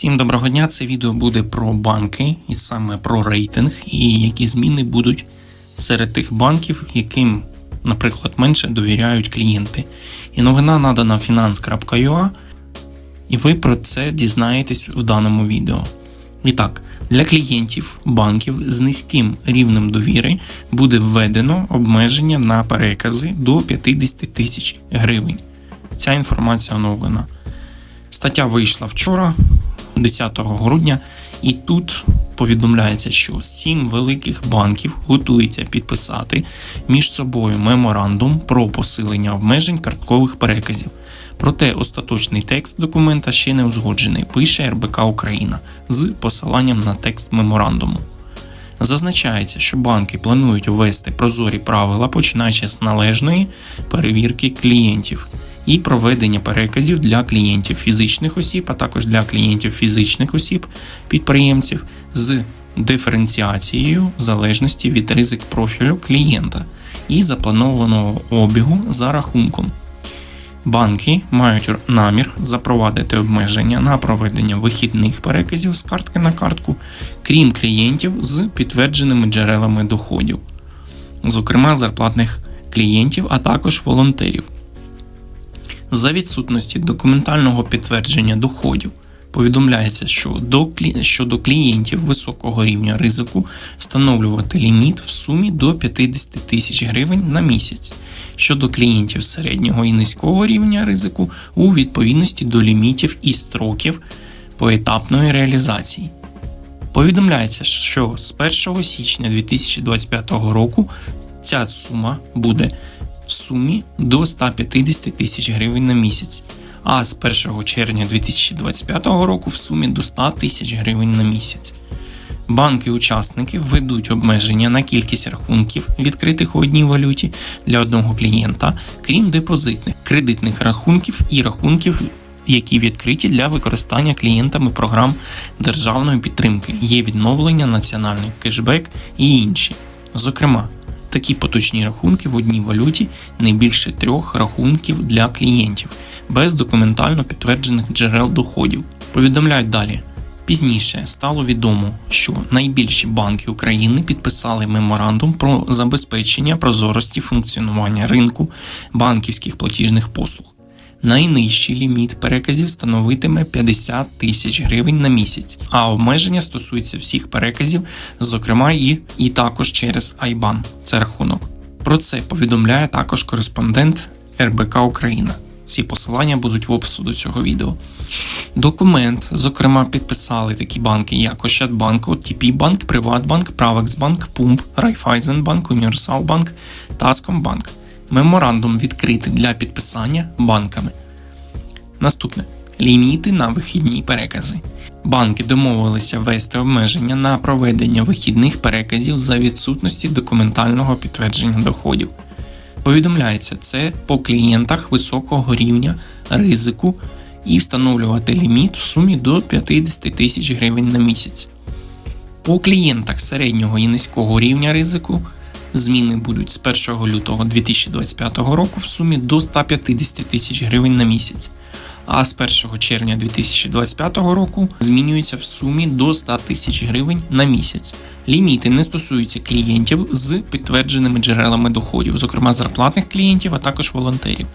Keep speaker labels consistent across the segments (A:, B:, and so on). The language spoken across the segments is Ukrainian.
A: Всім доброго дня. Це відео буде про банки і саме про рейтинг, і які зміни будуть серед тих банків, яким, наприклад, менше довіряють клієнти. І новина надана finance.ua, і ви про це дізнаєтесь в даному відео. І так, для клієнтів банків з низьким рівнем довіри буде введено обмеження на перекази до 50 тисяч гривень. Ця інформація оновлена. Стаття вийшла вчора, 10 грудня, і тут повідомляється, що сім великих банків готуються підписати між собою меморандум про посилення обмежень карткових переказів. Проте остаточний текст документа ще не узгоджений, пише РБК Україна з посиланням на текст меморандуму. Зазначається, що банки планують ввести прозорі правила, починаючи з належної перевірки клієнтів і проведення переказів для клієнтів фізичних осіб, а також для клієнтів фізичних осіб, підприємців з диференціацією в залежності від ризик профілю клієнта і запланованого обігу за рахунком. Банки мають намір запровадити обмеження на проведення вихідних переказів з картки на картку, крім клієнтів з підтвердженими джерелами доходів, зокрема зарплатних клієнтів, а також волонтерів. За відсутності документального підтвердження доходів повідомляється, що до щодо клієнтів високого рівня ризику встановлювати ліміт в сумі до 50 тисяч гривень на місяць, щодо клієнтів середнього і низького рівня ризику у відповідності до лімітів і строків поетапної реалізації. Повідомляється, що з 1 січня 2025 року ця сума буде сумі до 150 тисяч гривень на місяць, а з 1 червня 2025 року в сумі до 100 тисяч гривень на місяць. Банки-учасники введуть обмеження на кількість рахунків, відкритих у одній валюті для одного клієнта, крім депозитних, кредитних рахунків і рахунків, які відкриті для використання клієнтами програм державної підтримки, є відновлення, національний кешбек і інші. Зокрема, такі поточні рахунки в одній валюті не більше трьох рахунків для клієнтів без документально підтверджених джерел доходів. Повідомляють далі. Пізніше стало відомо, що найбільші банки України підписали меморандум про забезпечення прозорості функціонування ринку банківських платіжних послуг. Найнижчий ліміт переказів становитиме 50 тисяч гривень на місяць, а обмеження стосується всіх переказів, зокрема і, і також через IBAN. Це рахунок. Про це повідомляє також кореспондент РБК Україна. Всі посилання будуть в опису до цього відео. Документ, зокрема, підписали такі банки, як Ощадбанк, OTP Банк, Приватбанк, Правексбанк, Пумп, Райфайзенбанк, Універсалбанк, Таскомбанк. Меморандум відкритий для підписання банками. Наступне ліміти на вихідні перекази. Банки домовилися ввести обмеження на проведення вихідних переказів за відсутності документального підтвердження доходів. Повідомляється це по клієнтах високого рівня ризику і встановлювати ліміт в сумі до 50 тисяч гривень на місяць. По клієнтах середнього і низького рівня ризику зміни будуть з 1 лютого 2025 року в сумі до 150 тисяч гривень на місяць, а з 1 червня 2025 року змінюються в сумі до 100 тисяч гривень на місяць. Ліміти не стосуються клієнтів з підтвердженими джерелами доходів, зокрема зарплатних клієнтів, а також волонтерів.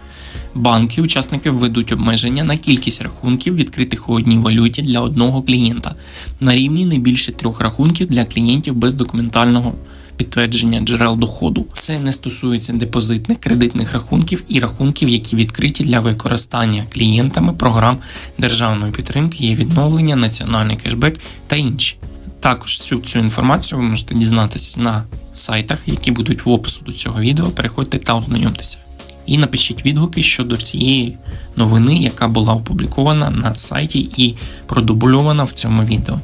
A: Банки, учасники введуть обмеження на кількість рахунків, відкритих у одній валюті для одного клієнта, на рівні не більше трьох рахунків для клієнтів без документального підтвердження джерел доходу. Це не стосується депозитних кредитних рахунків і рахунків, які відкриті для використання клієнтами програм державної підтримки, є відновлення, національний кешбек та інші. Також всю цю інформацію ви можете дізнатися на сайтах, які будуть в опису до цього відео. Переходьте та ознайомтеся. І напишіть відгуки щодо цієї новини, яка була опублікована на сайті і продубльована в цьому відео.